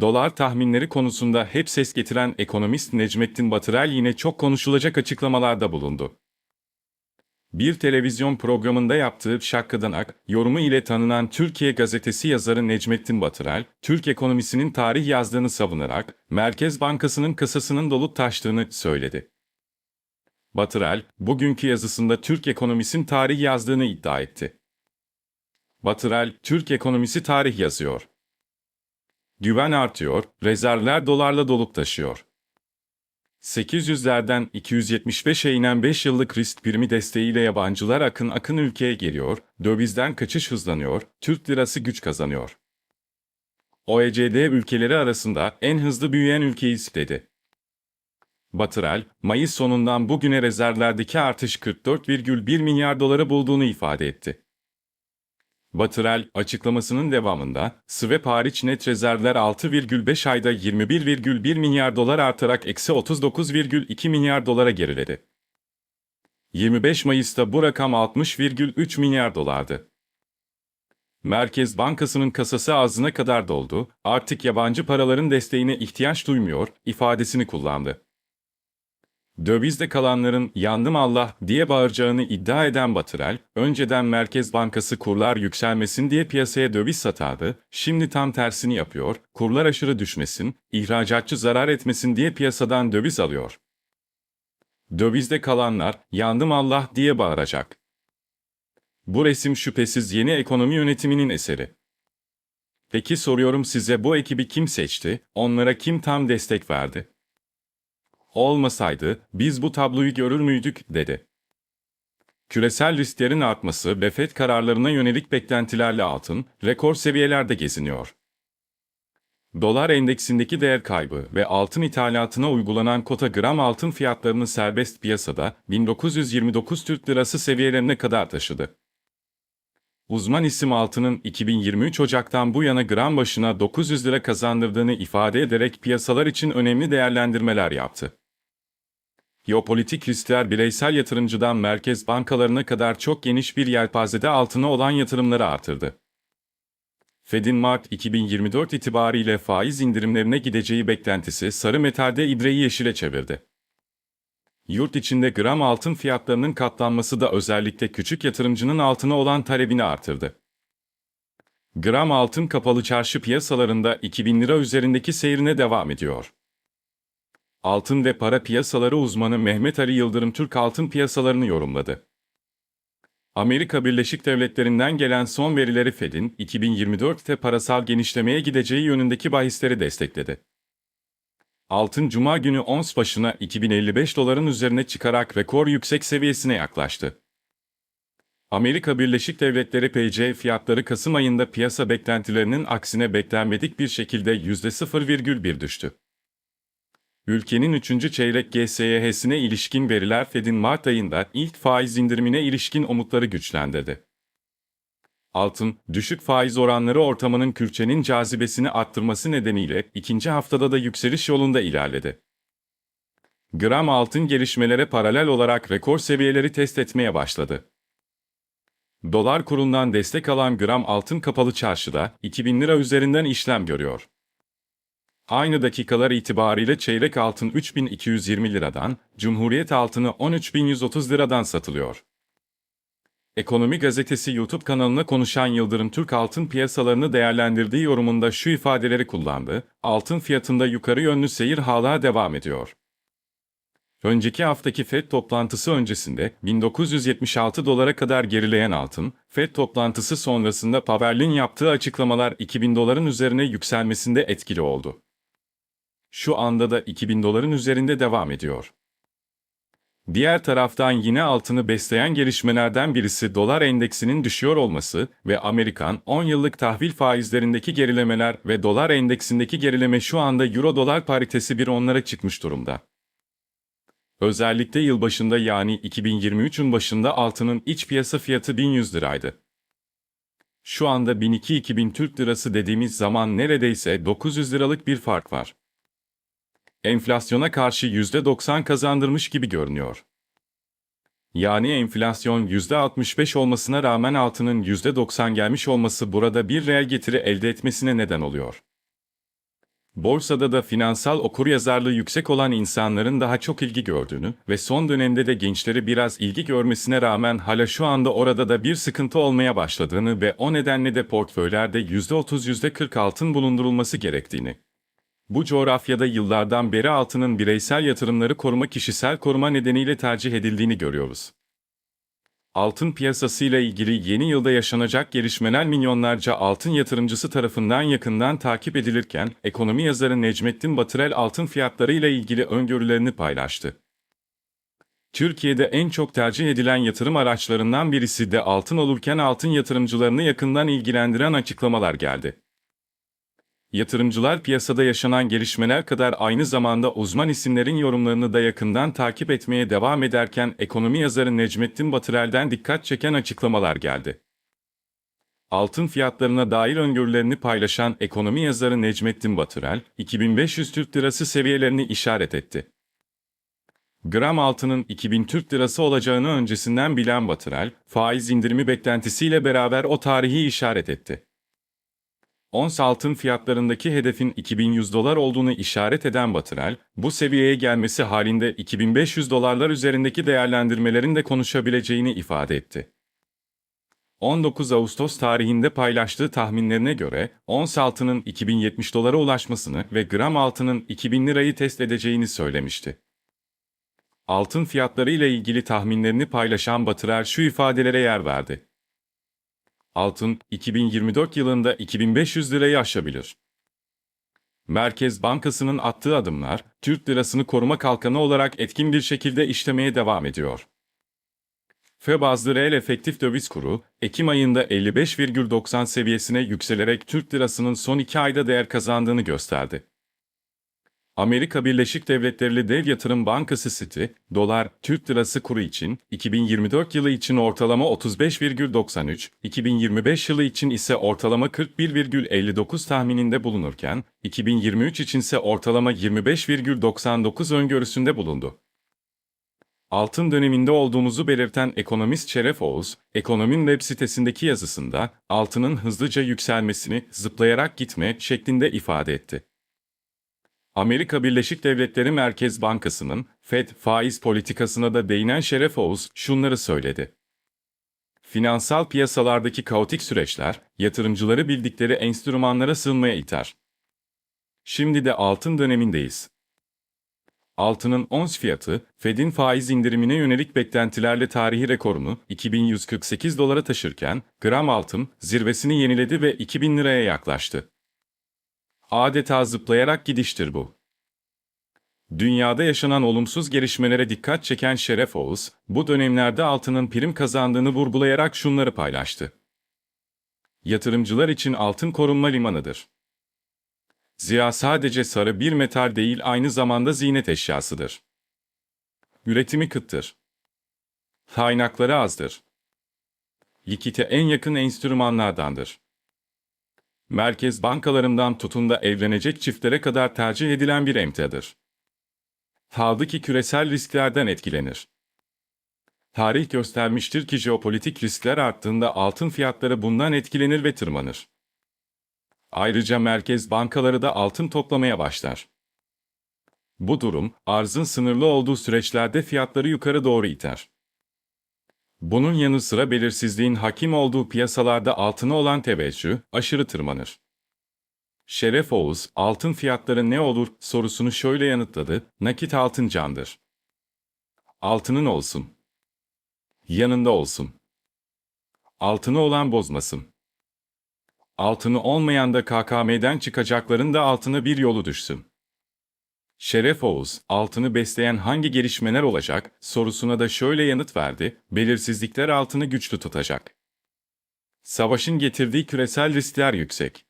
Dolar tahminleri konusunda hep ses getiren ekonomist Necmettin Batırel yine çok konuşulacak açıklamalarda bulundu. Bir televizyon programında yaptığı şakkıdanak yorumu ile tanınan Türkiye gazetesi yazarı Necmettin Batırel, Türk ekonomisinin tarih yazdığını savunarak Merkez Bankası'nın kasasının dolup taştığını söyledi. Batırel, bugünkü yazısında Türk ekonomisinin tarih yazdığını iddia etti. Batırel, Türk ekonomisi tarih yazıyor. Güven artıyor, rezervler dolarla dolup taşıyor. 800'lerden 275'e inen 5 yıllık risk primi desteğiyle yabancılar akın akın ülkeye geliyor, dövizden kaçış hızlanıyor, Türk lirası güç kazanıyor. OECD ülkeleri arasında en hızlı büyüyen ülkeyiz dedi. Batırel, Mayıs sonundan bugüne rezervlerdeki artış 44,1 milyar doları bulduğunu ifade etti. Batırel, açıklamasının devamında, SWEP hariç net rezervler 6,5 ayda 21,1 milyar dolar artarak eksi 39,2 milyar dolara geriledi. 25 Mayıs'ta bu rakam 60,3 milyar dolardı. Merkez Bankası'nın kasası ağzına kadar doldu, artık yabancı paraların desteğine ihtiyaç duymuyor, ifadesini kullandı. Dövizde kalanların yandım Allah diye bağıracağını iddia eden Batırel, önceden Merkez Bankası kurlar yükselmesin diye piyasaya döviz satardı, şimdi tam tersini yapıyor, kurlar aşırı düşmesin, ihracatçı zarar etmesin diye piyasadan döviz alıyor. Dövizde kalanlar yandım Allah diye bağıracak. Bu resim şüphesiz yeni ekonomi yönetiminin eseri. Peki soruyorum size bu ekibi kim seçti, onlara kim tam destek verdi? Olmasaydı biz bu tabloyu görür müydük dedi. Küresel risklerin artması ve FED kararlarına yönelik beklentilerle altın rekor seviyelerde geziniyor. Dolar endeksindeki değer kaybı ve altın ithalatına uygulanan kota gram altın fiyatlarını serbest piyasada 1929 Türk Lirası seviyelerine kadar taşıdı. Uzman isim altının 2023 Ocak'tan bu yana gram başına 900 lira kazandırdığını ifade ederek piyasalar için önemli değerlendirmeler yaptı. Geopolitik riskler bireysel yatırımcıdan merkez bankalarına kadar çok geniş bir yelpazede altına olan yatırımları artırdı. Fed'in Mart 2024 itibariyle faiz indirimlerine gideceği beklentisi sarı metalde ibreyi yeşile çevirdi. Yurt içinde gram altın fiyatlarının katlanması da özellikle küçük yatırımcının altına olan talebini artırdı. Gram altın kapalı çarşı piyasalarında 2000 lira üzerindeki seyrine devam ediyor. Altın ve para piyasaları uzmanı Mehmet Ali Yıldırım Türk altın piyasalarını yorumladı. Amerika Birleşik Devletleri'nden gelen son verileri Fed'in 2024'te parasal genişlemeye gideceği yönündeki bahisleri destekledi. Altın cuma günü ons başına 2055 doların üzerine çıkarak rekor yüksek seviyesine yaklaştı. Amerika Birleşik Devletleri PC fiyatları Kasım ayında piyasa beklentilerinin aksine beklenmedik bir şekilde %0,1 düştü. Ülkenin 3. çeyrek GSYH'sine ilişkin veriler Fed'in Mart ayında ilk faiz indirimine ilişkin umutları güçlendirdi. Altın, düşük faiz oranları ortamının külçenin cazibesini arttırması nedeniyle ikinci haftada da yükseliş yolunda ilerledi. Gram altın gelişmelere paralel olarak rekor seviyeleri test etmeye başladı. Dolar kurundan destek alan gram altın kapalı çarşıda 2000 lira üzerinden işlem görüyor. Aynı dakikalar itibariyle çeyrek altın 3220 liradan, Cumhuriyet altını 13130 liradan satılıyor. Ekonomi Gazetesi YouTube kanalına konuşan Yıldırım Türk altın piyasalarını değerlendirdiği yorumunda şu ifadeleri kullandı. Altın fiyatında yukarı yönlü seyir hala devam ediyor. Önceki haftaki FED toplantısı öncesinde 1976 dolara kadar gerileyen altın, FED toplantısı sonrasında Powell'in yaptığı açıklamalar 2000 doların üzerine yükselmesinde etkili oldu. Şu anda da 2000 doların üzerinde devam ediyor. Diğer taraftan yine altını besleyen gelişmelerden birisi dolar endeksinin düşüyor olması ve Amerikan 10 yıllık tahvil faizlerindeki gerilemeler ve dolar endeksindeki gerileme şu anda euro dolar paritesi bir onlara çıkmış durumda. Özellikle yılbaşında yani 2023'ün başında altının iç piyasa fiyatı 1100 liraydı. Şu anda 1002-2000 Türk Lirası dediğimiz zaman neredeyse 900 liralık bir fark var enflasyona karşı %90 kazandırmış gibi görünüyor. Yani enflasyon %65 olmasına rağmen altının %90 gelmiş olması burada bir reel getiri elde etmesine neden oluyor. Borsada da finansal okuryazarlığı yüksek olan insanların daha çok ilgi gördüğünü ve son dönemde de gençleri biraz ilgi görmesine rağmen hala şu anda orada da bir sıkıntı olmaya başladığını ve o nedenle de portföylerde %30-%40 altın bulundurulması gerektiğini. Bu coğrafyada yıllardan beri altının bireysel yatırımları koruma kişisel koruma nedeniyle tercih edildiğini görüyoruz. Altın piyasasıyla ilgili yeni yılda yaşanacak gelişmeler milyonlarca altın yatırımcısı tarafından yakından takip edilirken, ekonomi yazarı Necmettin Batırel altın fiyatları ile ilgili öngörülerini paylaştı. Türkiye'de en çok tercih edilen yatırım araçlarından birisi de altın olurken altın yatırımcılarını yakından ilgilendiren açıklamalar geldi. Yatırımcılar piyasada yaşanan gelişmeler kadar aynı zamanda uzman isimlerin yorumlarını da yakından takip etmeye devam ederken ekonomi yazarı Necmettin Batırel'den dikkat çeken açıklamalar geldi. Altın fiyatlarına dair öngörülerini paylaşan ekonomi yazarı Necmettin Batırel, 2500 Türk Lirası seviyelerini işaret etti. Gram altının 2000 Türk Lirası olacağını öncesinden bilen Batırel, faiz indirimi beklentisiyle beraber o tarihi işaret etti. Ons altın fiyatlarındaki hedefin 2100 dolar olduğunu işaret eden Batırel, bu seviyeye gelmesi halinde 2500 dolarlar üzerindeki değerlendirmelerin de konuşabileceğini ifade etti. 19 Ağustos tarihinde paylaştığı tahminlerine göre ons altının 2070 dolara ulaşmasını ve gram altının 2000 lirayı test edeceğini söylemişti. Altın fiyatları ile ilgili tahminlerini paylaşan Batırer şu ifadelere yer verdi. Altın 2024 yılında 2500 lirayı aşabilir. Merkez Bankası'nın attığı adımlar, Türk lirasını koruma kalkanı olarak etkin bir şekilde işlemeye devam ediyor. F bazlı reel efektif döviz kuru, Ekim ayında 55,90 seviyesine yükselerek Türk lirasının son iki ayda değer kazandığını gösterdi. Amerika Birleşik Devletleri Dev Yatırım Bankası Citi, dolar, Türk lirası kuru için 2024 yılı için ortalama 35,93, 2025 yılı için ise ortalama 41,59 tahmininde bulunurken, 2023 içinse ortalama 25,99 öngörüsünde bulundu. Altın döneminde olduğumuzu belirten ekonomist Şeref Oğuz, Ekonom'un web sitesindeki yazısında altının hızlıca yükselmesini zıplayarak gitme şeklinde ifade etti. Amerika Birleşik Devletleri Merkez Bankası'nın Fed faiz politikasına da değinen Şeref Oğuz şunları söyledi. Finansal piyasalardaki kaotik süreçler, yatırımcıları bildikleri enstrümanlara sığınmaya iter. Şimdi de altın dönemindeyiz. Altının ons fiyatı, Fed'in faiz indirimine yönelik beklentilerle tarihi rekorunu 2148 dolara taşırken, gram altın zirvesini yeniledi ve 2000 liraya yaklaştı. Adeta zıplayarak gidiştir bu. Dünyada yaşanan olumsuz gelişmelere dikkat çeken Şeref Oğuz, bu dönemlerde altının prim kazandığını vurgulayarak şunları paylaştı. Yatırımcılar için altın korunma limanıdır. Ziya sadece sarı bir metal değil aynı zamanda ziynet eşyasıdır. Üretimi kıttır. Kaynakları azdır. Likite en yakın enstrümanlardandır merkez bankalarından tutun da evlenecek çiftlere kadar tercih edilen bir emtiadır. Kaldı ki küresel risklerden etkilenir. Tarih göstermiştir ki jeopolitik riskler arttığında altın fiyatları bundan etkilenir ve tırmanır. Ayrıca merkez bankaları da altın toplamaya başlar. Bu durum, arzın sınırlı olduğu süreçlerde fiyatları yukarı doğru iter. Bunun yanı sıra belirsizliğin hakim olduğu piyasalarda altına olan teveccüh aşırı tırmanır. Şeref Oğuz, altın fiyatları ne olur sorusunu şöyle yanıtladı, nakit altın candır. Altının olsun. Yanında olsun. Altını olan bozmasın. Altını olmayan da KKM'den çıkacakların da altına bir yolu düşsün. Şeref Oğuz, altını besleyen hangi gelişmeler olacak sorusuna da şöyle yanıt verdi, belirsizlikler altını güçlü tutacak. Savaşın getirdiği küresel riskler yüksek.